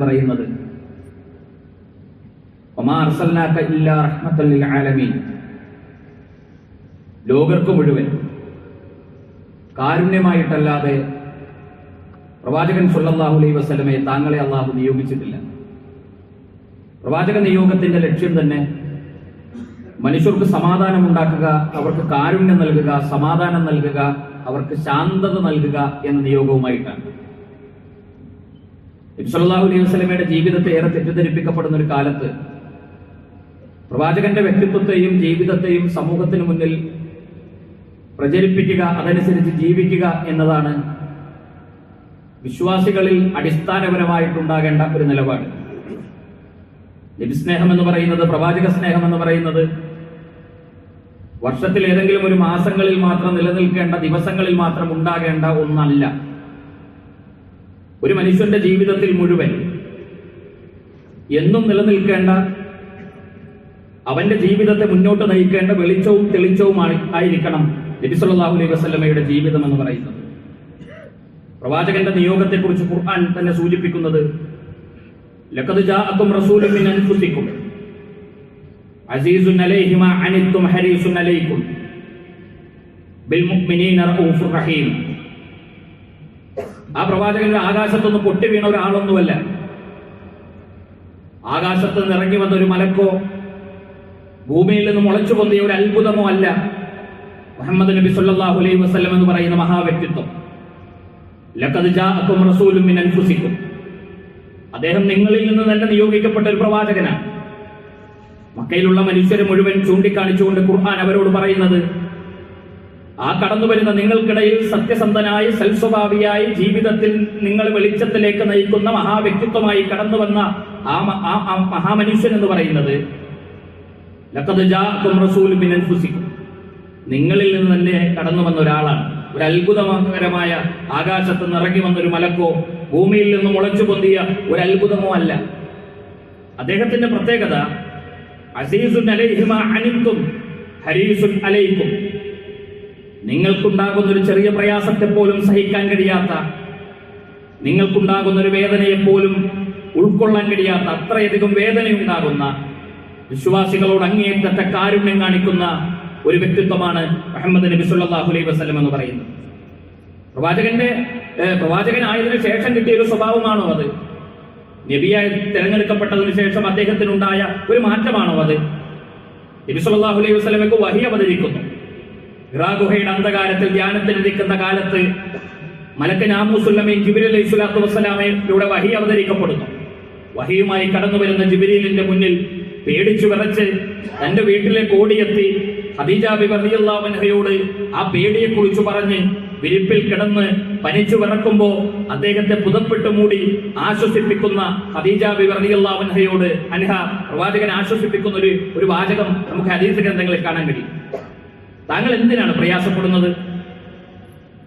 പറയുന്നത്. ലോകർക്ക് മുഴുവൻ കാരുണ്യമായിട്ടല്ലാതെ പ്രവാചകൻ സല്ലല്ലാഹു അലൈഹി വസല്ലമയെ താങ്കളെ അള്ളാഹു നിയോഗിച്ചിട്ടില്ല. പ്രവാചക നിയോഗത്തിന്റെ ലക്ഷ്യം തന്നെ മനുഷ്യർക്ക് സമാധാനം ഉണ്ടാക്കുക അവർക്ക് കാരുണ്യം നൽകുക സമാധാനം നൽകുക അവർക്ക് ശാന്തത നൽകുക എന്ന നിയോഗവുമായിട്ടാണ്. ഇബ്സലാഹു അലൈഹി വസ്ലമയുടെ ജീവിതത്തെ ഏറെ തെറ്റിദ്ധരിപ്പിക്കപ്പെടുന്ന ഒരു കാലത്ത് പ്രവാചകന്റെ വ്യക്തിത്വത്തെയും ജീവിതത്തെയും സമൂഹത്തിന് മുന്നിൽ പ്രചരിപ്പിക്കുക അതനുസരിച്ച് ജീവിക്കുക എന്നതാണ് വിശ്വാസികളിൽ അടിസ്ഥാനപരമായിട്ടുണ്ടാകേണ്ട ഒരു നിലപാട്. നബിസ്നേഹം എന്ന് പറയുന്നത് പ്രവാചക സ്നേഹം എന്ന് പറയുന്നത് വർഷത്തിൽ ഏതെങ്കിലും ഒരു മാസങ്ങളിൽ മാത്രം നിലനിൽക്കേണ്ട ദിവസങ്ങളിൽ മാത്രം ഉണ്ടാകേണ്ട ഒന്നല്ല. ഒരു മനുഷ്യന്റെ ജീവിതത്തിൽ മുഴുവൻ എന്നും നിലനിൽക്കേണ്ട അവന്റെ ജീവിതത്തെ മുന്നോട്ട് നയിക്കേണ്ട വെളിച്ചവും തെളിച്ചവും ആയിരിക്കണം സല്ലല്ലാഹു അലൈഹി വസല്ലമയുടെ ജീവിതം എന്ന് പറയുന്നത്. പ്രവാചകന്റെ നിയോഗത്തെ കുറിച്ച് ഖുർആൻ തന്നെ സൂചിപ്പിക്കുന്നത് ലഖദ് ജാഅക്കും റസൂലുൻ മിൻ അൻഫുസിക്കും അസീസുൻ അലൈഹി മാ അനിത്തും ഹരീസുൻ അലൈക്കും ബിൽ മുഅ്മിനീന റഊഫുർ റഹീം ആ പ്രവാചകന്റെ ആകാശത്തൊന്നും പൊട്ടി വീണ ഒരാളൊന്നുമല്ല. ആകാശത്ത് നിന്ന് ഇറങ്ങി വന്ന ഒരു മലക്കോ ഭൂമിയിൽ നിന്ന് മുളച്ചു പൊന്തിയ ഒരു അത്ഭുതമോ അല്ല മുഹമ്മദ് നബി സല്ലല്ലാഹു അലൈഹി വസല്ലം എന്ന് പറയുന്ന മഹാവ്യക്തിത്വം. ലഖദ് ജാഅക്കും റസൂലുൻ മിൻ അൻഫുസിക്കും. അദ്ദേഹം നിങ്ങളിൽ നിന്ന് തന്നെ നിയോഗിക്കപ്പെട്ട ഒരു പ്രവാചകനാണ്. മക്കയിലുള്ള മനുഷ്യരെ മുഴുവൻ ചൂണ്ടിക്കാണിച്ചുകൊണ്ട് ഖുർആൻ അവരോട് പറയുന്നത് ആ കടന്നു വരുന്ന നിങ്ങൾക്കിടയിൽ സത്യസന്ധനായി സൽസ്വഭാവിയായി ജീവിതത്തിൽ നിങ്ങൾ വെളിച്ചത്തിലേക്ക് നയിക്കുന്ന മഹാവ്യക്തിത്വമായി കടന്നു വന്ന ആ മഹാമനുഷ്യൻ എന്ന് പറയുന്നത് നിങ്ങളിൽ നിന്ന് തന്നെ കടന്നു വന്ന ഒരാളാണ്. ഒരു അത്ഭുതകരമായ ആകാശത്ത് നിന്ന് ഇറങ്ങി വന്ന ഒരു മലക്കോ ഭൂമിയിൽ നിന്ന് മുളച്ചു പൊന്തിയ ഒരു അത്ഭുതമോ അല്ല. അദ്ദേഹത്തിന്റെ പ്രത്യേകത അസീസുൻ അലൈഹിമ അനിത്തും ഹരീസുൻ അലൈക്കും. നിങ്ങൾക്കുണ്ടാകുന്ന ഒരു ചെറിയ പ്രയാസത്തെ പോലും സഹിക്കാൻ കഴിയാത്ത നിങ്ങൾക്കുണ്ടാകുന്ന ഒരു വേദനയെ പോലും ഉൾക്കൊള്ളാൻ കഴിയാത്ത അത്രയധികം വേദനയുണ്ടാകുന്ന വിശ്വാസികളോട് അങ്ങേയറ്റത്തെ കാരുണ്യം കാണിക്കുന്ന ഒരു വ്യക്തിത്വമാണ് മുഹമ്മദ് നബി സല്ലല്ലാഹു അലൈഹി വസല്ലം എന്ന് പറയുന്നത്. പ്രവാചകന്റെ പ്രവാചകനായതിനു ശേഷം കിട്ടിയ ഒരു സ്വഭാവമാണോ അത്? നബിയായി തിരഞ്ഞെടുക്കപ്പെട്ടതിനു ശേഷം അദ്ദേഹത്തിനുണ്ടായ ഒരു മാറ്റമാണോ അത്? നബി സല്ലല്ലാഹു അലൈഹി വസല്ലമയ്ക്ക് വഹി അവതരിക്കുന്നു. ഗുഹയുടെ അന്ധകാരത്തിൽ ധ്യാനത്തിനിരിക്കുന്ന കാലത്ത് മലക്ക് നാമൂസുല്ലമയും ജിബിരി അലൈഹി സ്വലാത്തു വസ്സലാമയിലൂടെ വഹി അവതരിക്കപ്പെടുന്നു. വഹിയുമായി കടന്നു വരുന്ന ജിബിരിലിന്റെ മുന്നിൽ പേടിച്ചു വിറച്ച് തന്റെ വീട്ടിലേക്ക് ഓടിയെത്തി ഹദീജാബി ബിബിയോട് ആ പേടിയെ കുറിച്ച് പറഞ്ഞ് വിരിപ്പിൽ കിടന്ന് പനിച്ചു വിറക്കുമ്പോ അദ്ദേഹത്തെ പുതപ്പിട്ട് മൂടി ആശ്വസിപ്പിക്കുന്ന ഖദീജ ബിബിയോട് അൻഹ പ്രവാചകൻ ആശ്വസിപ്പിക്കുന്ന ഒരു ഒരു വാചകം നമുക്ക് ഹദീസ് ഗ്രന്ഥങ്ങളിൽ കാണാൻ കഴിയും. താങ്കൾ എന്തിനാണ് പ്രയാസപ്പെടുന്നത്?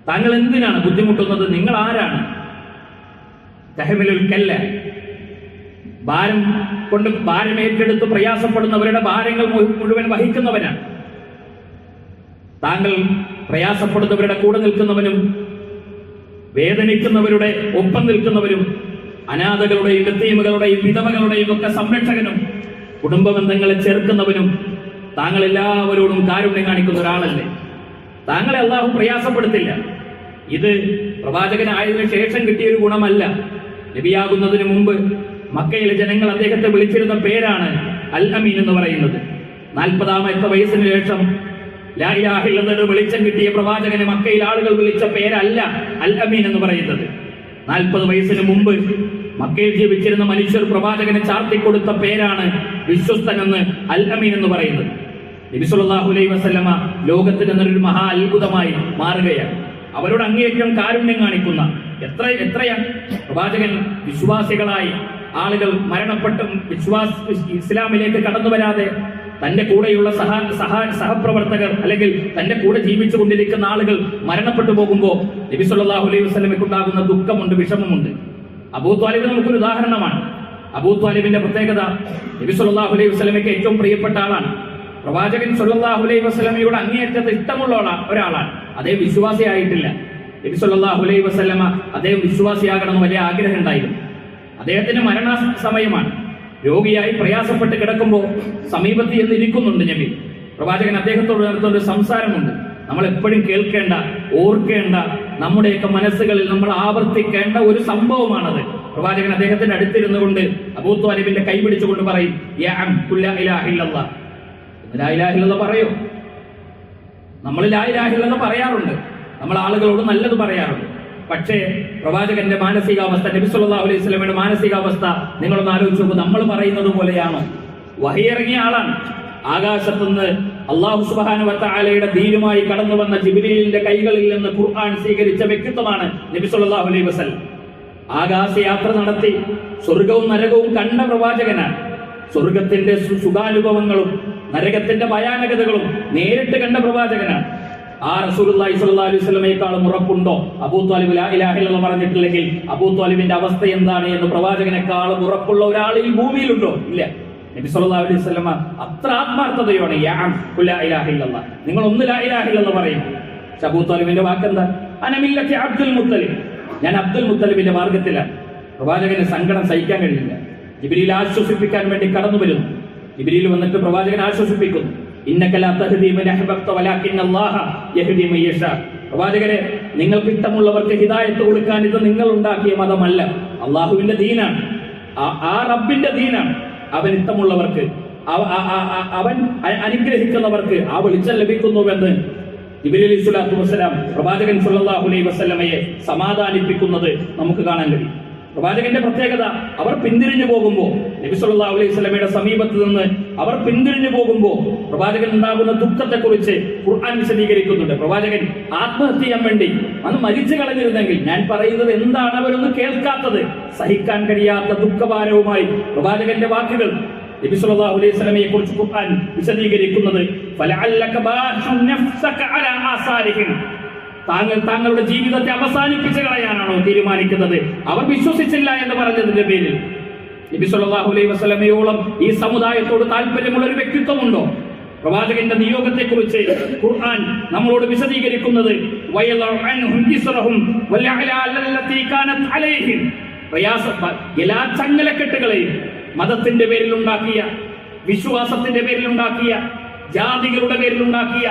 താങ്കൾ എന്തിനാണ് ബുദ്ധിമുട്ടുന്നത്? നിങ്ങൾ ആരാണ് തഹമിലുൽ കല്ല ഭാരം കൊണ്ട് ഭാരം ഏറ്റെടുത്ത് പ്രയാസപ്പെടുന്നവരുടെ ഭാരങ്ങൾ മുഴുവൻ വഹിക്കുന്നവനാണ് താങ്കൾ പ്രയാസപ്പെടുന്നവരുടെ കൂടെ നിൽക്കുന്നവനും വേദനിക്കുന്നവരുടെ ഒപ്പം നിൽക്കുന്നവരും അനാഥകളുടെയും വ്യക്തിമുകളുടെയും വിധവകളുടെയും ഒക്കെ സംരക്ഷകനും കുടുംബ ബന്ധങ്ങളെ ചേർക്കുന്നവനും താങ്കൾ എല്ലാവരോടും കാരുണ്യം കാണിക്കുന്ന ഒരാളല്ലേ? താങ്കളെ അള്ളാഹു പ്രയാസപ്പെടുത്തില്ല. ഇത് പ്രവാചകനായതിനു ശേഷം കിട്ടിയ ഒരു ഗുണമല്ല. നബിയാകുന്നതിന് മുമ്പ് മക്കയിലെ ജനങ്ങൾ അദ്ദേഹത്തെ വിളിച്ചിരുന്ന പേരാണ് അൽ അമീൻ എന്ന് പറയുന്നത്. നാൽപ്പതാമത്തെ വയസ്സിന് ശേഷം ലാ ഇലാഹ ഇല്ലല്ലാഹ് വെളിച്ചം കിട്ടിയ പ്രവാചകനെ മക്കയിൽ ആളുകൾ വിളിച്ച പേരല്ല അൽ അമീൻ എന്ന് പറയുന്നത്. നാൽപ്പത് വയസ്സിന് മുമ്പ് മക്കയിൽ ജീവിച്ചിരുന്ന മനുഷ്യർ പ്രവാചകനെ ചാർത്തിക്കൊടുത്ത പേരാണ് വിശ്വസ്തൻ എന്ന് അൽ അമീൻ എന്ന് പറയുന്നത്. നബി സല്ലല്ലാഹു അലൈഹി വസല്ലമ ലോകത്തിന് എന്നൊരു മഹാ അത്ഭുതമായി മാറുകയാണ്. അവരോട് അങ്ങേയറ്റം കാരുണ്യം കാണിക്കുന്ന എത്ര എത്രയാണ്? പ്രവാചകൻ വിശ്വാസികളായി ആളുകൾ മരണപ്പെട്ടും വിശ്വാസ ഇസ്ലാമിലേക്ക് കടന്നു വരാതെ തന്റെ കൂടെയുള്ള സഹ സഹ സഹപ്രവർത്തകർ അല്ലെങ്കിൽ തന്റെ കൂടെ ജീവിച്ചു കൊണ്ടിരിക്കുന്ന ആളുകൾ മരണപ്പെട്ടു പോകുമ്പോൾ നബി സല്ലല്ലാഹു അലൈഹി വസ്ലമയ്ക്ക് ഉണ്ടാകുന്ന ദുഃഖമുണ്ട് വിഷമമുണ്ട്. അബൂ നമുക്കൊരു ഉദാഹരണമാണ്. അബൂ ത്വാലിബിന്റെ പ്രത്യേകത നബി സല്ലല്ലാഹു അലൈഹി വസല്ലമയ്ക്ക് ഏറ്റവും പ്രിയപ്പെട്ട ആളാണ്. പ്രവാചകൻ സല്ലല്ലാഹു അലൈഹി വസല്ലമയോട് അങ്ങേയറ്റത്ത് ഇഷ്ടമുള്ള ഒരാ- ഒരാളാണ്. അതേ വിശ്വാസിയായിട്ടില്ല. നബി സല്ലല്ലാഹു അലൈഹി വസല്ലമ അദ്ദേഹം വിശ്വാസിയാകണമെന്ന് വലിയ ആഗ്രഹം ഉണ്ടായിരുന്നു. അദ്ദേഹത്തിന്റെ മരണ സമയമാണ് രോഗിയായി പ്രയാസപ്പെട്ട് കിടക്കുമ്പോൾ സമീപത്ത് ചെന്ന് ഇരിക്കുന്നുണ്ട് നബി. പ്രവാചകൻ അദ്ദേഹത്തോട് നടത്തുന്ന സംസാരമുണ്ട്. നമ്മൾ എപ്പോഴും കേൾക്കേണ്ട ഓർക്കേണ്ട നമ്മുടെയൊക്കെ മനസ്സുകളിൽ നമ്മൾ ആവർത്തിക്കേണ്ട ഒരു സംഭവമാണത്. പ്രവാചകൻ അദ്ദേഹത്തിന്റെ അടുത്തിരുന്നു കൊണ്ട് അലിബിന്റെ ത്വാലിബിന്റെ കൈ പിടിച്ചുകൊണ്ട് പറയും "യാ പറയൂ. ലാ ഇലാഹ ഇല്ലല്ലാഹ്." ഒന്ന് ലാ ഇലാഹ ഇല്ലല്ലാഹ് പറയോ നമ്മൾ ലാ ഇലാഹ ഇല്ലല്ലാഹ് പറയാറുണ്ട്. നമ്മൾ ആളുകളോട് നല്ലത് പറയാറുണ്ട്. പക്ഷേ പ്രവാചകന്റെ മാനസികാവസ്ഥ നബി സല്ലല്ലാഹു അലൈഹി വസല്ലമയുടെ മാനസികാവസ്ഥ നിങ്ങളൊന്ന് ആലോചിച്ച് നോക്കൂ. നമ്മൾ പറയുന്നത് പോലെയാണോ. വഹിയിറങ്ങിയ ആളാണ്. ആകാശത്തു നിന്ന് അള്ളാഹു സുബ്ഹാനഹു വതആലയുടെ ധീരുമായി കടന്നു വന്ന ജിബ്രീലിന്റെ കൈകളിൽ നിന്ന് ഖുർആൻ സ്വീകരിച്ച വ്യക്തിത്വമാണ് നബി സല്ലല്ലാഹു അലൈഹി വസല്ലം. ആകാശയാത്ര നടത്തി സ്വർഗവും നരകവും കണ്ട പ്രവാചകനാണ്. സ്വർഗത്തിന്റെ സുഖാനുഭവങ്ങളും നരകത്തിന്റെ ഭയാനകതകളും നേരിട്ട് കണ്ട പ്രവാചകനാണ്. ആ റസൂലുള്ളാഹി സ്വലമേക്കാളും ഉറപ്പുണ്ടോ? അബൂ ത്വാലിബ് ലാ ഇലാഹ ഇല്ലല്ലാഹ് പറഞ്ഞിട്ടില്ലെങ്കിൽ അബൂ ത്വാലിബിന്റെ അവസ്ഥ എന്താണ് എന്ന് പ്രവാചകനെക്കാളും ഉറപ്പുള്ള ഒരാൾ ഈ ഭൂമിയിലുണ്ടോ? ഇല്ല. നബി സല്ലല്ലാഹു അലൈഹി വസല്ലമ അത്ര ആത്മാർത്ഥതയോടെ ഇലാഹ ഇല്ലല്ലാഹ്. നിങ്ങൾ ഒന്ന് ലാ ഇലാഹ ഇല്ലല്ലാഹ് പറയും. അബൂ ത്വാലിബിന്റെ വാക്കെന്താ? അബ്ദുൽ മുത്തലിബ്. ഞാൻ അബ്ദുൽ മുത്തലിബിന്റെ മാർഗത്തിലാണ്. പ്രവാചകന് സങ്കടം സഹിക്കാൻ കഴിയില്ല. ജിബിരിയിൽ ആശ്വസിപ്പിക്കാൻ വേണ്ടി കടന്നു വരുന്നു. ജിബിരിയിൽ വന്നിട്ട് പ്രവാചകൻ ആശ്വസിപ്പിക്കുന്നു. പ്രവാചകരെ നിങ്ങൾക്ക് ഇഷ്ടമുള്ളവർക്ക് ഹിദായത്ത് കൊടുക്കാൻ ഇത് നിങ്ങൾ ഉണ്ടാക്കിയ മതമല്ല. അള്ളാഹുവിന്റെ ദീനാണ്. ആ- റബ്ബിന്റെ ദീനാണ് അവൻ ഇഷ്ടമുള്ളവർക്ക്. അവൻ അനുഗ്രഹിക്കുന്നവർക്ക് ആ വെളിച്ചം ലഭിക്കുന്നുവെന്ന് ഇബിലി സ്വലാത്തു വസ്സലാം പ്രവാചകൻ സുല്ലാഹുലൈ അലൈഹി വസല്ലമയെ സമാധാനിപ്പിക്കുന്നത് നമുക്ക് കാണാൻ കഴിയും. പ്രവാചകന്റെ പ്രത്യേകത അവർ പിന്തിരിഞ്ഞു പോകുമ്പോൾ നബി സല്ലല്ലാഹു അലൈഹി സ്വലമയുടെ സമീപത്ത് നിന്ന് അവർ പിന്തിരിഞ്ഞു പോകുമ്പോൾ പ്രവാചകൻ ഉണ്ടാകുന്ന ദുഃഖത്തെക്കുറിച്ച് ഖുർആൻ വിശദീകരിക്കുന്നുണ്ട്. പ്രവാചകൻ ആത്മഹത്യ ചെയ്യാൻ വേണ്ടി അന്ന് മരിച്ചു കളഞ്ഞിരുന്നെങ്കിൽ ഞാൻ പറയുന്നത് എന്താണ് അവരൊന്ന് കേൾക്കാത്തത്? സഹിക്കാൻ കഴിയാത്ത ദുഃഖഭാരവുമായി പ്രവാചകന്റെ വാക്കുകൾ നബി സല്ലല്ലാഹു അലൈഹി വസല്ലമയെ കുറിച്ച് ഖുർആൻ വിശദീകരിക്കുന്നത് നഫ്സക അലാ താങ്കൾ താങ്കളുടെ ജീവിതത്തെ അവസാനിപ്പിച്ച് കളയാനാണോ തീരുമാനിക്കുന്നത്? അവർ വിശ്വസിച്ചില്ല എന്ന് പറഞ്ഞതിന്റെ പേരിൽ. നബി സല്ലല്ലാഹു അലൈഹി വസല്ലമയോളം ഈ സമുദായത്തോട് താല്പര്യമുള്ള ഒരു വ്യക്തിത്വമുണ്ടോ? പ്രവാചകന്റെ നിയോഗത്തെ കുറിച്ച് ഖുർആൻ നമ്മളോട് വിശദീകരിക്കുന്നത് എല്ലാ ചങ്ങലക്കെട്ടുകളെയും മതത്തിന്റെ പേരിൽ ഉണ്ടാക്കിയ വിശ്വാസത്തിന്റെ പേരിൽ ഉണ്ടാക്കിയ ജാതികളുടെ പേരിൽ ഉണ്ടാക്കിയ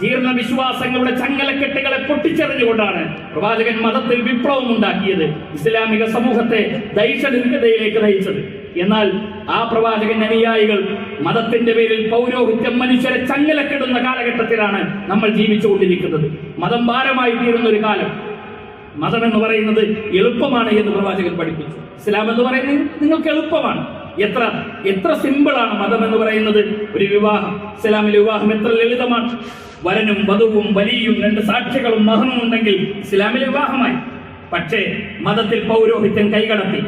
ജീർണ വിശ്വാസങ്ങളുടെ ചങ്ങലക്കെട്ടുകളെ പൊട്ടിച്ചെറിഞ്ഞുകൊണ്ടാണ് പ്രവാചകൻ മതത്തിൽ വിപ്ലവം ഉണ്ടാക്കിയത് ഇസ്ലാമിക സമൂഹത്തെ ദൈഷനിർഗതയിലേക്ക് നയിച്ചത്. എന്നാൽ ആ പ്രവാചകൻ അനുയായികൾ മതത്തിന്റെ പേരിൽ പൗരോഹിത്യം മനുഷ്യരെ ചങ്ങലക്കെടുന്ന കാലഘട്ടത്തിലാണ് നമ്മൾ ജീവിച്ചുകൊണ്ടിരിക്കുന്നത്. മതം ഭാരമായി തീരുന്ന ഒരു കാലം. മതം എന്ന് പറയുന്നത് എളുപ്പമാണ് എന്ന് പ്രവാചകൻ പഠിപ്പിച്ചു. ഇസ്ലാം എന്ന് പറയുന്നത് നിങ്ങൾക്ക് എളുപ്പമാണ്. എത്ര എത്ര സിമ്പിളാണ് മതം എന്ന് പറയുന്നത്? ഒരു വിവാഹം. ഇസ്ലാമിലെ വിവാഹം എത്ര ലളിതമാണ്. വരനും വധുവും വലിയും രണ്ട് സാക്ഷികളും മഹനും ഉണ്ടെങ്കിൽ ഇസ്ലാമിലെ വിവാഹമായി. പക്ഷേ മതത്തിൽ പൗരോഹിത്യം കൈകടത്തി.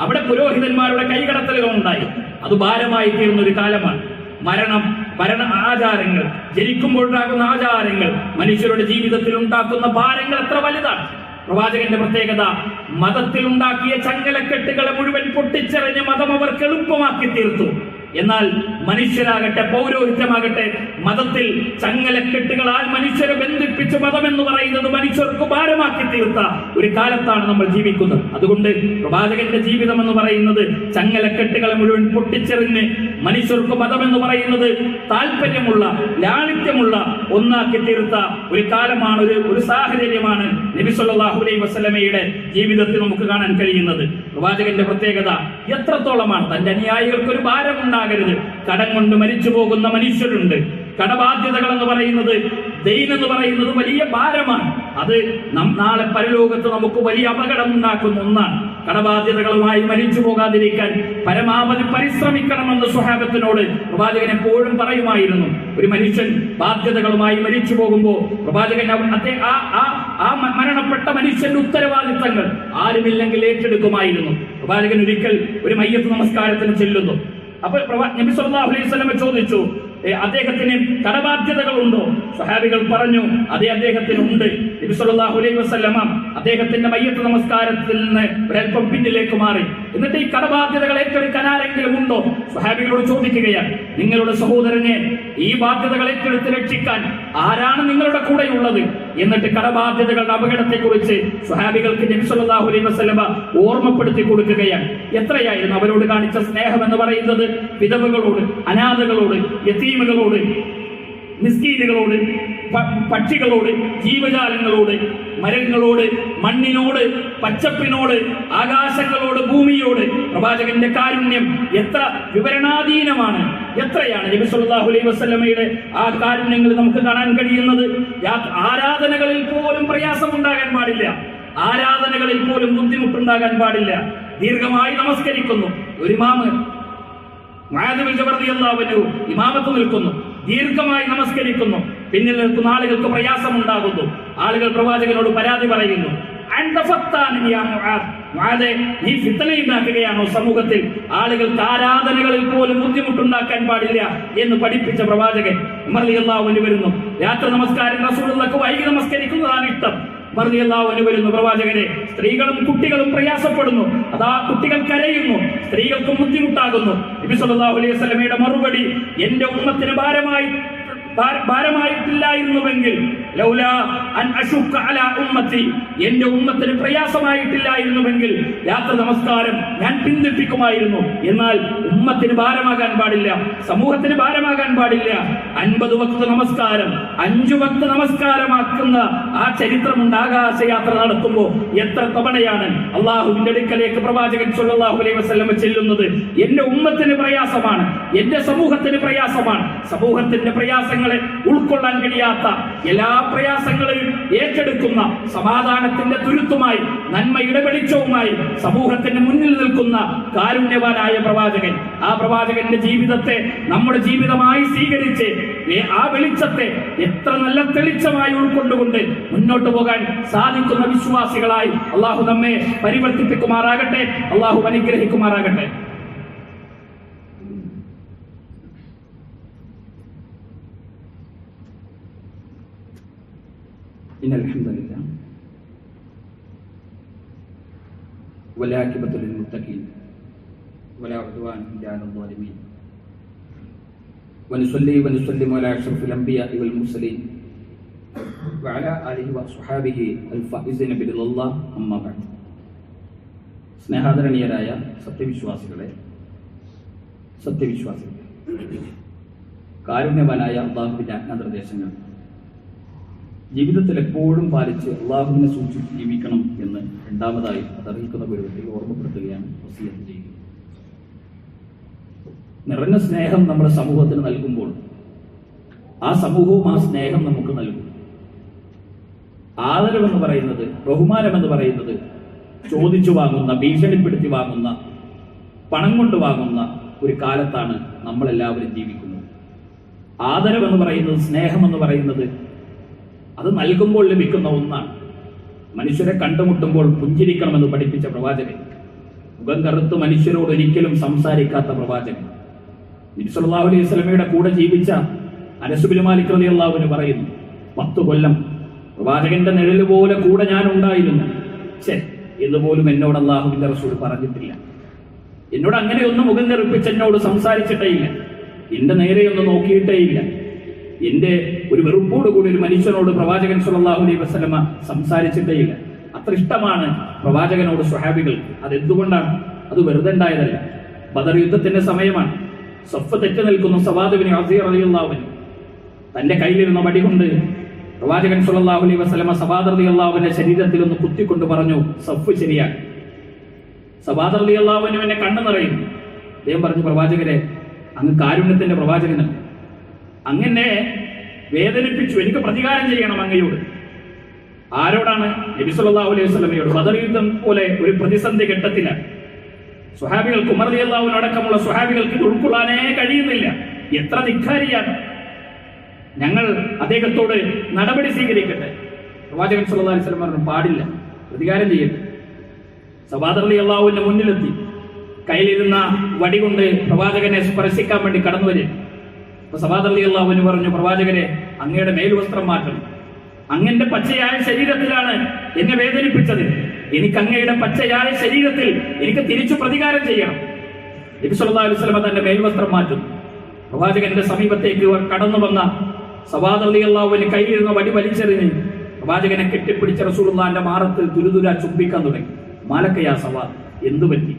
അവിടെ പുരോഹിതന്മാരുടെ കൈകടത്തലുകൾ ഉണ്ടായി. അത് ഭാരമായി തീർന്ന ഒരു കാലമാണ്. മരണം ഭരണ ആചാരങ്ങൾ ജനിക്കുമ്പോഴുണ്ടാകുന്ന ആചാരങ്ങൾ മനുഷ്യരുടെ ജീവിതത്തിൽ ഉണ്ടാക്കുന്ന ഭാരങ്ങൾ എത്ര വലുതാണ്. പ്രവാചകന്റെ പ്രത്യേകത മതത്തിൽ ഉണ്ടാക്കിയ ചങ്ങലക്കെട്ടുകളെ മുഴുവൻ പൊട്ടിച്ചെറിഞ്ഞ് മതം അവർക്ക് എളുപ്പമാക്കി തീർത്തു. എന്നാൽ മനുഷ്യരാകട്ടെ പൗരോഹിത്യമാകട്ടെ മതത്തിൽ ചങ്ങലക്കെട്ടുകളാൽ മനുഷ്യരെ ബന്ധിപ്പിച്ച് മതം എന്ന് പറയുന്നത് മനുഷ്യർക്ക് ഭാരമാക്കി തീർത്ത ഒരു കാലത്താണ് നമ്മൾ ജീവിക്കുന്നത്. അതുകൊണ്ട് പ്രവാചകന്റെ ജീവിതം എന്ന് പറയുന്നത് ചങ്ങലക്കെട്ടുകളെ മുഴുവൻ പൊട്ടിച്ചെറിഞ്ഞ് മനുഷ്യർക്ക് മതം എന്ന് പറയുന്നത് താല്പര്യമുള്ള ലാളിത്യമുള്ള ഒന്നാക്കി തീർത്ത ഒരു കാലമാണ് ഒരു ഒരു സാഹചര്യമാണ് നബി വസല്ലമയുടെ ജീവിതത്തിൽ നമുക്ക് കാണാൻ കഴിയുന്നത്. പ്രവാചകന്റെ പ്രത്യേകത എത്രത്തോളമാണ്? തന്റെ അനുയായികൾക്ക് ഒരു ഭാരം ഉണ്ടാകരുത്. കടം കൊണ്ട് മരിച്ചു പോകുന്ന മനുഷ്യരുണ്ട്. കടബാധ്യതകൾ എന്ന് പറയുന്നത് ദൈനം എന്ന് പറയുന്നത് വലിയ ഭാരമാണ്. അത് നാളെ പരലോകത്ത് നമുക്ക് വലിയ അപകടം ഉണ്ടാക്കുന്ന ഒന്നാണ്. കടബാധ്യതകളുമായി മരിച്ചു പോകാതിരിക്കാൻ പരമാവധി പരിശ്രമിക്കണമെന്ന് സ്വഹാബത്തിനോട് പ്രവാചകൻ എപ്പോഴും പറയുമായിരുന്നു. ഒരു മനുഷ്യൻ ബാധ്യതകളുമായി മരിച്ചു പോകുമ്പോൾ പ്രവാചകൻ അതെ ആ ആ ആ മരണപ്പെട്ട മനുഷ്യന്റെ ഉത്തരവാദിത്തങ്ങൾ ആരുമില്ലെങ്കിൽ ഏറ്റെടുക്കുമായിരുന്നു. പ്രവാചകൻ ഒരിക്കൽ ഒരു മയ്യത്ത് നമസ്കാരത്തിന് ചെല്ലുന്നു. അപ്പോൾ നബി സല്ലല്ലാഹു അലൈഹി വസല്ലം ചോദിച്ചു "ഏ, അദ്ദേഹത്തിന് കടബാധ്യതകളുണ്ടോ? സഹാബികൾ പറഞ്ഞു അതേ അദ്ദേഹത്തിനുണ്ട്. നബി സല്ലല്ലാഹു അലൈഹി അദ്ദേഹത്തിന്റെ മയ്യത്ത് നമസ്കാരത്തിൽ നിന്ന് ഒരൽപ്പം പിന്നിലേക്ക് മാറി. എന്നിട്ട് ഈ കടബാധ്യതകൾ ഏറ്റെടുക്കാൻ ആരെങ്കിലും ഉണ്ടോ? സഹാബികളോട് ചോദിക്കുകയാണ് നിങ്ങളുടെ സഹോദരനെ ഈ ബാധ്യതകൾ ഏറ്റെടുത്ത് രക്ഷിക്കാൻ ആരാണ് നിങ്ങളുടെ കൂടെയുള്ളത്? എന്നിട്ട് കടബാധ്യതകളുടെ അപകടത്തെക്കുറിച്ച് സ്വഹാബികൾക്ക് നബി സല്ലല്ലാഹു അലൈഹി വസ്ലമ ഓർമ്മപ്പെടുത്തി കൊടുക്കുകയാണ്. എത്രയായിരുന്നു അവരോട് കാണിച്ച സ്നേഹം എന്ന് പറയുന്നത്? വിധവകളോട് അനാഥകളോട് യത്തീമുകളോട് മിസ്കീനുകളോട് പക്ഷികളോട് ജീവജാലങ്ങളോട് മരങ്ങളോട് മണ്ണിനോട് പച്ചപ്പിനോട് ആകാശങ്ങളോട് ഭൂമിയോട്. പ്രവാചകന്റെ കാരുണ്യം എത്ര വിവരണാധീനമാണ് എത്രയാണ് നബി സല്ലല്ലാഹു അലൈഹി വസല്ലമയുടെ ആ കാരുണ്യങ്ങൾ നമുക്ക് കാണാൻ കഴിയുന്നത്? ആരാധനകളിൽ പോലും പ്രയാസം പ്രയാസമുണ്ടാകാൻ പാടില്ല. ആരാധനകളിൽ പോലും ബുദ്ധിമുട്ടുണ്ടാകാൻ പാടില്ല. ദീർഘമായി നമസ്കരിക്കുന്നു. ഒരു ഇമാമ് മാധവിൽ ജബർ റളിയല്ലാഹു അൻഹു ഇമാമത്ത് നിൽക്കുന്നു. ദീർഘമായി നമസ്കരിക്കുന്നു. പിന്നിൽ നിൽക്കുന്ന ആളുകൾക്ക് പ്രയാസമുണ്ടാകുന്നു. ആളുകൾ പ്രവാചകനോട് പരാതി പറയുന്നു. നീ ഫിത്തനയുണ്ടാക്കുകയാണോ സമൂഹത്തിൽ? ആളുകൾക്ക് ആരാധനകളിൽ പോലും ബുദ്ധിമുട്ടുണ്ടാക്കാൻ പാടില്ല എന്ന് പഠിപ്പിച്ച പ്രവാചകൻ ഉമർ അൻഹു വരുന്നു. രാത്രി നമസ്കാരം റസൂലുള്ളാഹിക്ക് വൈകി നമസ്കരിക്കുന്നതാണ് ഇഷ്ടം. മറുതിയല്ലാവന് വരുന്നു പ്രവാചകരെ സ്ത്രീകളും കുട്ടികളും പ്രയാസപ്പെടുന്നു. അതാ കുട്ടികൾ കരയുന്നു സ്ത്രീകൾക്കും ബുദ്ധിമുട്ടാകുന്നു. നബി സല്ലല്ലാഹു അലൈഹി വസല്ലമയുടെ മറുപടി എന്റെ ഉമ്മത്തിന് ഭാരമായി ഭാരമായിട്ടില്ലായിരുന്നുവെങ്കിൽ എന്റെ ഉമ്മത്തിന് പ്രയാസമായിട്ടില്ലായിരുന്നുവെങ്കിൽ രാത്രി നമസ്കാരം ഞാൻ പിന്തിപ്പിക്കുമായിരുന്നു. എന്നാൽ ഉമ്മത്തിന് ഭാരമാകാൻ പാടില്ല സമൂഹത്തിന് ഭാരമാകാൻ പാടില്ല. അൻപത് വക്ത നമസ്കാരം അഞ്ചു വക്ത നമസ്കാരമാക്കുന്ന ആ ചരിത്രമുണ്ട്. ആകാശയാത്ര നടത്തുമ്പോൾ എത്ര തവണയാണ് അള്ളാഹുവിന്റെ അടുക്കലേക്ക് പ്രവാചകൻ സല്ലല്ലാഹു അലൈഹി വസല്ലം ചെല്ലുന്നത്? എന്റെ ഉമ്മത്തിന് പ്രയാസമാണ് എന്റെ സമൂഹത്തിന് പ്രയാസമാണ്. സമൂഹത്തിന്റെ പ്രയാസങ്ങളെ ഉൾക്കൊള്ളാൻ കഴിയാത്ത എല്ലാ പ്രയാസങ്ങളെയും ഏറ്റെടുക്കുന്ന സമാധാനത്തിന്റെ തുരുത്തുമായി നന്മയുടെ വെളിച്ചവുമായി സമൂഹത്തിന് മുന്നിൽ നിൽക്കുന്ന കാരുണ്യവാനായ പ്രവാചകൻ. ആ പ്രവാചകന്റെ ജീവിതത്തെ നമ്മുടെ ജീവിതമായി സ്വീകരിച്ച് ആ വെളിച്ചത്തെ എത്ര നല്ല തെളിച്ചമായി ഉൾക്കൊണ്ടുകൊണ്ട് മുന്നോട്ട് പോകാൻ സാധിക്കുന്ന വിശ്വാസികളായി അള്ളാഹു നമ്മെ പരിവർത്തിപ്പിക്കുമാറാകട്ടെ അള്ളാഹു അനുഗ്രഹിക്കുമാറാകട്ടെ. إن الحمد لله والعاقبة للمتقين ولا عدوان إلا على الظالمين ونصلي ونسلم على أشرف الأنبياء والمرسلين وعلى آله وصحابه الفائزين برضا الله أما بعد സ്നേഹാദരണീയരായ സത്യവിശ്വാസികളെ സത്യവിശ്വാസികളെ കാരുണ്യവാനായ അള്ളാഹുവിന്റെ ആജ്ഞാനിർദ്ദേശങ്ങൾ ജീവിതത്തിൽ എപ്പോഴും പാലിച്ച് അള്ളാഹുവിനെ സൂക്ഷിച്ച് ജീവിക്കണം എന്ന് രണ്ടാമതായി അതറിയിക്കുന്ന പരിപാടി ഓർമ്മപ്പെടുത്തുകയാണ് വസീയത്ത് ചെയ്യുന്നത്. നിറഞ്ഞ സ്നേഹം നമ്മുടെ സമൂഹത്തിന് നൽകുമ്പോൾ ആ സമൂഹവും ആ സ്നേഹം നമുക്ക് നൽകും. ആദരവെന്ന് പറയുന്നത് ബഹുമാനം എന്ന് പറയുന്നത് ചോദിച്ചു വാങ്ങുന്ന ഭീഷണിപ്പെടുത്തി വാങ്ങുന്ന പണം കൊണ്ട് വാങ്ങുന്ന ഒരു കാലത്താണ് നമ്മളെല്ലാവരും ജീവിക്കുന്നത്. ആദരവെന്ന് പറയുന്നത് സ്നേഹം എന്ന് പറയുന്നത് അത് നൽകുമ്പോൾ ലഭിക്കുന്ന ഒന്നാണ്. മനുഷ്യരെ കണ്ടുമുട്ടുമ്പോൾ പുഞ്ചിരിക്കണമെന്ന് പഠിപ്പിച്ച പ്രവാചകൻ. മുഖം കറുത്ത് മനുഷ്യരോട് ഒരിക്കലും സംസാരിക്കാത്ത പ്രവാചകൻ. നബിസല്ലാഹു അലൈഹി സ്വലമയുടെ കൂടെ ജീവിച്ച അനസുബിൻ മാലിക് പറയുന്നു പത്ത് കൊല്ലം പ്രവാചകന്റെ നിഴൽ പോലെ കൂടെ ഞാൻ ഉണ്ടായിരുന്നു. ഛേ എന്നുപോലും എന്നോട് അള്ളാഹുവിന്റെ റസൂൽ പറഞ്ഞിട്ടില്ല. എന്നോട് അങ്ങനെയൊന്നും മുഖം കറുപ്പിച്ച് എന്നോട് സംസാരിച്ചിട്ടേ ഇല്ല. എന്റെ നേരെയൊന്നും നോക്കിയിട്ടേ ഇല്ല. എന്റെ ഒരു വെറുപ്പോട് കൂടി ഒരു മനുഷ്യനോട് പ്രവാചകൻ സല്ലല്ലാഹു അലൈഹി വസല്ലമ സംസാരിച്ചിട്ടേ ഇല്ല. അത്ര ഇഷ്ടമാണ് പ്രവാചകനോട് സ്വഹാബികൾ. അതെന്തുകൊണ്ടാണ്? അത് വെറുതെ ഉണ്ടായതല്ല. ബദർ യുദ്ധത്തിന്റെ സമയമാണ്. സ്വഫ് തെറ്റി നിൽക്കുന്നു സവാദുവിനെ അസീർ അലിയുള്ളാവിന് തന്റെ കയ്യിലിരുന്ന വടി കൊണ്ട് പ്രവാചകൻ സല്ലല്ലാഹു അലൈഹി വസ്ലമ സവാദ് അള്ളാഹുവിന്റെ ശരീരത്തിൽ ഒന്ന് കുത്തിക്കൊണ്ട് പറഞ്ഞു സഫ് ശരിയാണ് സവാദ് റളിയല്ലാഹുവിന് എന്നെ കണ്ണു നിറയും അദ്ദേഹം പറഞ്ഞു പ്രവാചകരെ അങ്ങ് കാരുണ്യത്തിന്റെ പ്രവാചകനാണ്. അങ്ങനെ വേദനിപ്പിച്ചു. എനിക്ക് പ്രതികാരം ചെയ്യണം അങ്ങയോട്. ആരോടാണ് നബി സല്ലല്ലാഹു അലൈഹി വസല്ലമയോട് ബദർ യുദ്ധം പോലെ ഒരു പ്രതിസന്ധി ഘട്ടത്തിലാണ് സുഹാബികൾക്ക് ഉമർ റളിയല്ലാഹു അടക്കമുള്ള സുഹാബികൾക്ക് ഇത് ഉൾക്കൊള്ളാനേ കഴിയുന്നില്ല. എത്ര ധിക്കാരിയാണ്? ഞങ്ങൾ അദ്ദേഹത്തോട് നടപടി സ്വീകരിക്കട്ടെ. പ്രവാചകൻ സല്ലല്ലാഹു അലൈഹി വസല്ലം പറഞ്ഞു പാടില്ല പ്രതികാരം ചെയ്യട്ടെ സബാദർ അള്ളാഹുവിന്റെ മുന്നിലെത്തി. കയ്യിലിരുന്ന വടി കൊണ്ട് പ്രവാചകനെ സ്പർശിക്കാൻ വേണ്ടി കടന്നു വരും പറഞ്ഞു പ്രവാചകരെ അങ്ങയുടെ മേൽവസ്ത്രം മാറ്റണം അങ്ങന്റെ പച്ചയായ ശരീരത്തിലാണ് എന്നെ വേദനിപ്പിച്ചത്. എനിക്ക് അങ്ങയുടെ പച്ചയായ ശരീരത്തിൽ എനിക്ക് തിരിച്ചു പ്രതികാരം ചെയ്യണം. നബി സല്ലല്ലാഹു അലൈഹി വസല്ലം തന്റെ മേൽവസ്ത്രം മാറ്റും. പ്രവാചകന്റെ സമീപത്തേക്ക് കടന്നു വന്ന സവാദ് അള്ളാഹുവിന് കയ്യിലിരുന്ന വടി വലിച്ചെറിഞ്ഞ് പ്രവാചകനെ കെട്ടിപ്പിടിച്ച റസൂലുള്ളാന്റെ മാറത്ത് ദുരിതുര ചുംബിക്കാൻ തുടങ്ങി. മാലക്കയാ സവാദ് എന്തു പറ്റി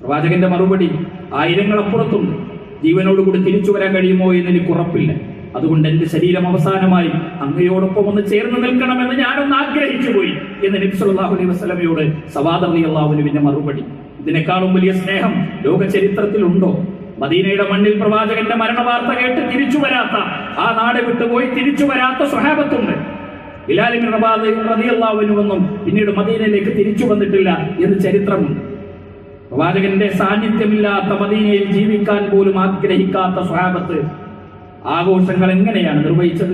പ്രവാചകന്റെ മറുപടി ആയിരങ്ങളപ്പുറത്തും ജീവനോടുകൂടി തിരിച്ചു വരാൻ കഴിയുമോ എന്ന് എനിക്ക് ഉറപ്പില്ല. അതുകൊണ്ട് എന്റെ ശരീരം അവസാനമായി അങ്ങയോടൊപ്പം ഒന്ന് ചേർന്ന് നിൽക്കണമെന്ന് ഞാനൊന്ന് ആഗ്രഹിച്ചു പോയി എന്ന് നബി വസ്ലമയോട് അലൈഹി വസല്ലമയോട് സവാദ് അള്ളാഹുവിന്റെ മറുപടി. ഇതിനേക്കാളും വലിയ സ്നേഹം ലോക ചരിത്രത്തിലുണ്ടോ മദീനയുടെ മണ്ണിൽ പ്രവാചകന്റെ മരണ വാർത്ത കേട്ട് തിരിച്ചു വരാത്ത ആ നാട് വിട്ടുപോയി തിരിച്ചു വരാത്ത സ്വഹാബത്തുണ്ട്. ബിലാലിൻ റബാദ് റളിയല്ലാഹുവിനുവെന്നും പിന്നീട് മദീനയിലേക്ക് തിരിച്ചു വന്നിട്ടില്ല എന്ന് ചരിത്രമുണ്ട്. പ്രവാചകന്റെ സാന്നിധ്യമില്ലാത്ത മദീനയിൽ ജീവിക്കാൻ പോലും ആഗ്രഹിക്കാത്ത സ്വഹാബത്ത് ആഘോഷങ്ങൾ എങ്ങനെയാണ് നിർവഹിച്ചത്?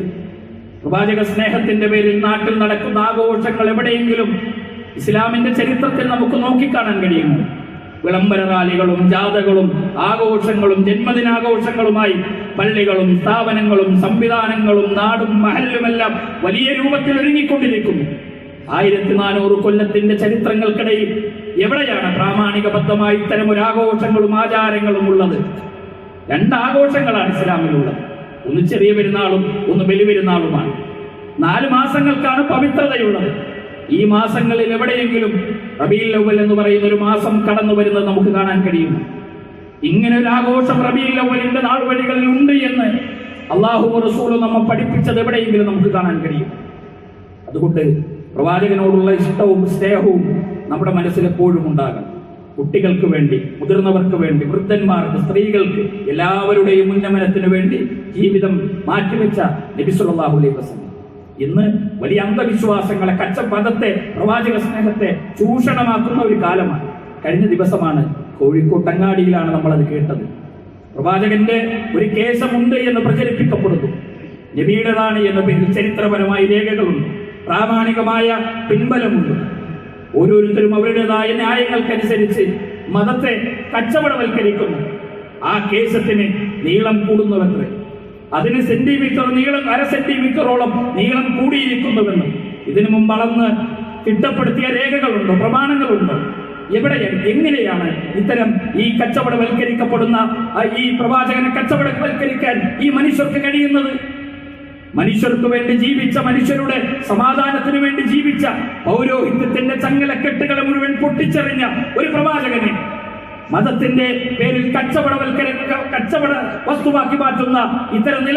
പ്രവാചക സ്നേഹത്തിന്റെ പേരിൽ നാട്ടിൽ നടക്കുന്ന ആഘോഷങ്ങൾ എവിടെയെങ്കിലും ഇസ്ലാമിന്റെ ചരിത്രത്തിൽ നമുക്ക് നോക്കിക്കാണാൻ കഴിയുമോ? വിളംബര റാലികളും ജാഥകളും ആഘോഷങ്ങളും ജന്മദിനാഘോഷങ്ങളുമായി പള്ളികളും സ്ഥാപനങ്ങളും സംവിധാനങ്ങളും നാടും മഹലുമെല്ലാം വലിയ രൂപത്തിൽ ഒരുങ്ങിക്കൊണ്ടിരിക്കുന്നു. ആയിരത്തി നാനൂറ് കൊല്ലത്തിന്റെ ചരിത്രങ്ങൾക്കിടയിൽ എവിടെയാണ് പ്രാമാണികബദ്ധമായി ഇത്തരം ഒരു ആഘോഷങ്ങളും ആചാരങ്ങളും ഉള്ളത്? രണ്ട് ആഘോഷങ്ങളാണ് ഇസ്ലാമിലുള്ളത്. ഒന്ന് ചെറിയ പെരുന്നാളും ഒന്ന് വലിയ പെരുന്നാളുമാണ്. നാല് മാസങ്ങൾക്കാണ് പവിത്രതയുള്ളത്. ഈ മാസങ്ങളിൽ എവിടെയെങ്കിലും റബീൽ അവൽ എന്ന് പറയുന്ന ഒരു മാസം കടന്നു വരുന്നത് നമുക്ക് കാണാൻ കഴിയും. ഇങ്ങനെ ഒരു ആഘോഷം റബീൽ അവലിന്റെ നാൾ വഴികളിൽ ഉണ്ട് എന്ന് അള്ളാഹു റസൂലും നമ്മെ പഠിപ്പിച്ചത് എവിടെയെങ്കിലും നമുക്ക് കാണാൻ കഴിയും. അതുകൊണ്ട് പ്രവാചകനോടുള്ള ഇഷ്ടവും സ്നേഹവും നമ്മുടെ മനസ്സിൽ എപ്പോഴും ഉണ്ടാകണം. കുട്ടികൾക്ക് വേണ്ടി മുതിർന്നവർക്ക് വേണ്ടി വൃദ്ധന്മാർക്ക് സ്ത്രീകൾക്ക് എല്ലാവരുടെയും ഉന്നമനത്തിന് വേണ്ടി ജീവിതം മാറ്റിവെച്ച നബി സല്ലല്ലാഹു അലൈഹി വസല്ലം. ഇന്ന് വലിയ അന്ധവിശ്വാസങ്ങളെ കച്ചപ്പദത്തെ പ്രവാചക സ്നേഹത്തെ ചൂഷണമാക്കുന്ന ഒരു കാലമാണ്. കഴിഞ്ഞ ദിവസമാണ് കോഴിക്കോട്ട് അങ്ങാടിയിലാണ് നമ്മളത് കേട്ടത്. പ്രവാചകന്റെ ഒരു കേസമുണ്ട് എന്ന് പ്രചരിപ്പിക്കപ്പെടുന്നു. നബിയുടേതാണ് എന്ന പേരിൽ ചരിത്രപരമായി രേഖകളുണ്ട്. പ്രാമാണികമായ പിൻബലമുണ്ട്. ഓരോരുത്തരും അവരുടേതായ ന്യായങ്ങൾക്കനുസരിച്ച് മതത്തെ കച്ചവടവൽക്കരിക്കുന്നു. ആ കേസത്തിന് നീളം കൂടുന്നുവെന്ന്. അതിന് സെന്റിമീറ്റർ നീളം അര സെന്റിമീറ്ററോളം നീളം കൂടിയിരിക്കുന്നുവെന്ന്. ഇതിനു മുമ്പ് അളന്ന് തിട്ടപ്പെടുത്തിയ രേഖകളുണ്ട്? പ്രമാണങ്ങളുണ്ട്? എവിടെ എങ്ങനെയാണ് ഇത്തരം ഈ കച്ചവടവൽക്കരിക്കപ്പെടുന്ന ഈ പ്രവാചകനെ കച്ചവടവൽക്കരിക്കാൻ ഈ മനുഷ്യർക്ക് കഴിയുന്നത്? മനുഷ്യർക്ക് വേണ്ടി ജീവിച്ച മനുഷ്യരുടെ സമാധാനത്തിന് വേണ്ടി ജീവിച്ച പൗരോഹിത്യത്തിന്റെ ചങ്ങലക്കെട്ടുകളെ മുഴുവൻ പൊട്ടിച്ചെറിഞ്ഞ ഒരു പ്രവാചകനെ മതത്തിന്റെ പേരിൽ കച്ചവടവൽക്കര കച്ചവട വസ്തുവാക്കി മാറ്റുന്ന ഇത്തരം നില